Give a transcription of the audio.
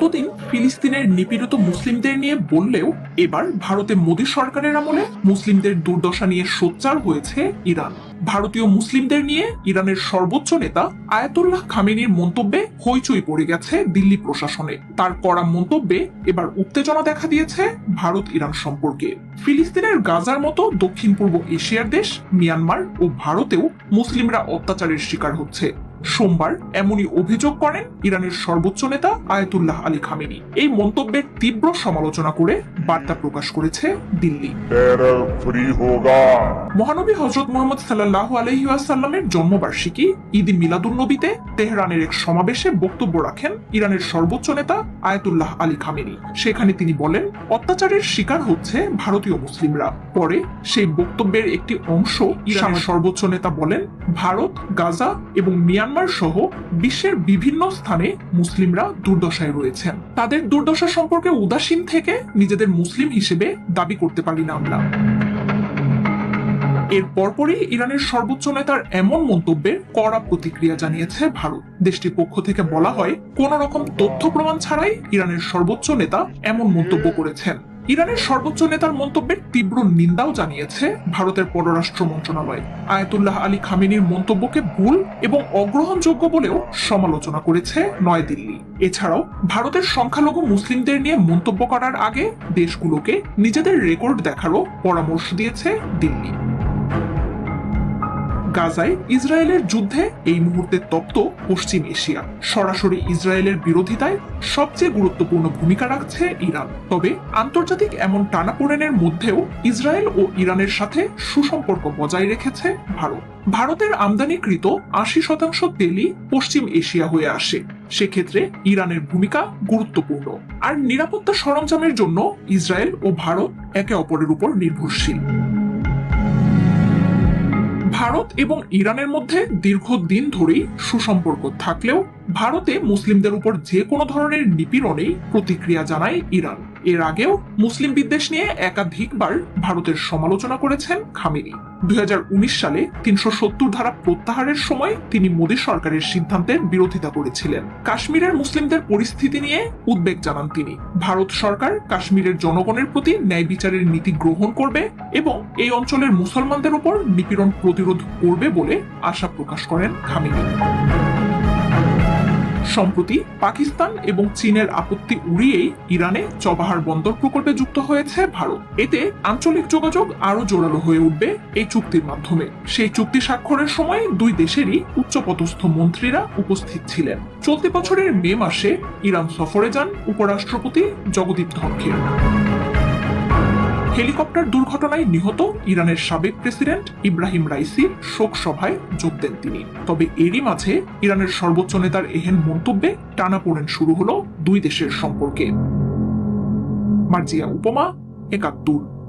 এতদিন ফিলিস্তিনের নিপীড়িত মুসলিমদের নিয়ে বললেও এবার ভারতে মোদী সরকারের আমলে মুসলিমদের দুর্দশা নিয়ে সোচ্চার হয়েছে ইরান। ভারতীয় মুসলিমদের নিয়ে ইরানের সর্বোচ্চ নেতা আয়াতুল্লাহ খামেনির মন্তব্যে হইচই পড়ে গেছে দিল্লি প্রশাসনে। তার করা মন্তব্যে এবার উত্তেজনা দেখা দিয়েছে ভারত ইরান সম্পর্কে। ফিলিস্তিনের গাজার মতো দক্ষিণ পূর্ব এশিয়ার দেশ, মিয়ানমার ও ভারতেও মুসলিমরা অত্যাচারের শিকার হচ্ছে। সোমবার এমনই অভিযোগ করেন ইরানের সর্বোচ্চ নেতা আয়াতুল্লাহ আলী খামেনি। এই মন্তব্যের তীব্র সমালোচনা করে বার্তা প্রকাশ করেছে দিল্লি। মহানবী হজরত মোহাম্মদ সাল্লাহ আলহিউসাল্লামের জন্মবার্ষিকী ঈদি মিলাদুল নবীতে তেহরানের এক সমাবেশে বক্তব্য রাখেন ইরানের সর্বোচ্চ নেতা আয়াতুল্লাহ আলী খামেনি। সেখানে তিনি বলেন অত্যাচারের শিকার হচ্ছে ভারতীয় মুসলিমরা। পরে সেই বক্তব্যের একটি অংশ ইরানের সর্বোচ্চ নেতা বলেন ভারত গাজা এবং মিয়ান মিয়ানমার সহ বিশ্বের বিভিন্ন স্থানে মুসলিমরা দুর্দশায় রয়েছেন। তাদের দুর্দশা সম্পর্কে উদাসীন থেকে নিজেদের মুসলিম হিসেবে দাবি করতে পারি না আমরা। এর পরপরই ইরানের সর্বোচ্চ নেতার এমন মন্তব্যের কড়া প্রতিক্রিয়া জানিয়েছে ভারত। দেশটির পক্ষ থেকে বলা হয়, কোন রকম তথ্য প্রমাণ ছাড়াই ইরানের সর্বোচ্চ নেতা এমন মন্তব্য করেছেন। ইরানের সর্বোচ্চ নেতার মন্তব্যের তীব্র নিন্দাও জানিয়েছে ভারতের পররাষ্ট্র মন্ত্রণালয়। আয়াতুল্লাহ আলী খামেনির মন্তব্যকে ভুল এবং অগ্রহণযোগ্য বলেও সমালোচনা করেছে নয়াদিল্লি। এছাড়াও ভারতের সংখ্যালঘু মুসলিমদের নিয়ে মন্তব্য করার আগে দেশগুলোকে নিজেদের রেকর্ড দেখারও পরামর্শ দিয়েছে দিল্লি। গাজায় ইসরায়েলের যুদ্ধে এই মুহূর্তে তপ্ত পশ্চিম এশিয়া। সরাসরি ইসরায়েলের বিরোধিতায় সবচেয়ে গুরুত্বপূর্ণ ভূমিকা রাখছে ইরান। তবে আন্তর্জাতিক এমন টানাপোড়েনের মধ্যেও ইসরায়েল ও ইরানের সাথে সুসম্পর্ক বজায় রেখেছে ভারত। ভারতের আমদানিকৃত আশি শতাংশ তেলই পশ্চিম এশিয়া হয়ে আসে। সেক্ষেত্রে ইরানের ভূমিকা গুরুত্বপূর্ণ। আর নিরাপত্তা সরঞ্জামের জন্য ইসরায়েল ও ভারত একে অপরের উপর নির্ভরশীল। ভারত এবং ইরানের মধ্যে দীর্ঘদিন ধরেই সুসম্পর্ক থাকলেও ভারতে মুসলিমদের উপর যে কোনো ধরনের নিপীড়নেই প্রতিক্রিয়া জানায় ইরান। এর আগেও মুসলিম বিদ্বেষ নিয়ে একাধিকবার ভারতের সমালোচনা করেছেন খামেনি। দু হাজার উনিশ সালে তিনশো সত্তর ধারা প্রত্যাহারের সময় তিনি মোদী সরকারের সিদ্ধান্তের বিরোধিতা করেছিলেন। কাশ্মীরের মুসলিমদের পরিস্থিতি নিয়ে উদ্বেগ জানান তিনি। ভারত সরকার কাশ্মীরের জনগণের প্রতি ন্যায় বিচারের নীতি গ্রহণ করবে এবং এই অঞ্চলের মুসলমানদের উপর নিপীড়ন প্রতিরোধ করবে বলে আশা প্রকাশ করেন খামেনি। সম্প্রতি পাকিস্তান এবং চীনের আপত্তি উড়িয়েই ইরানে চবাহার বন্দর প্রকল্পে যুক্ত হয়েছে ভারত। এতে আঞ্চলিক যোগাযোগ আরও জোরালো হয়ে উঠবে এই চুক্তির মাধ্যমে। সেই চুক্তি স্বাক্ষরের সময় দুই দেশেরই উচ্চপদস্থ মন্ত্রীরা উপস্থিত ছিলেন। চলতি বছরের মে মাসে ইরান সফরে যান উপরাষ্ট্রপতি জগদীপ ধনখের। হেলিকপ্টার দুর্ঘটনায় নিহত ইরানের সাবেক প্রেসিডেন্ট ইব্রাহিম রাইসি শোক সভায় যোগ দেন তিনি। তবে এরই মাঝে ইরানের সর্বোচ্চ নেতার এহেন মন্তব্যে টানাপোড়েন শুরু হলো দুই দেশের সম্পর্কে। মার্জিয়া উপমা, একাত্তর।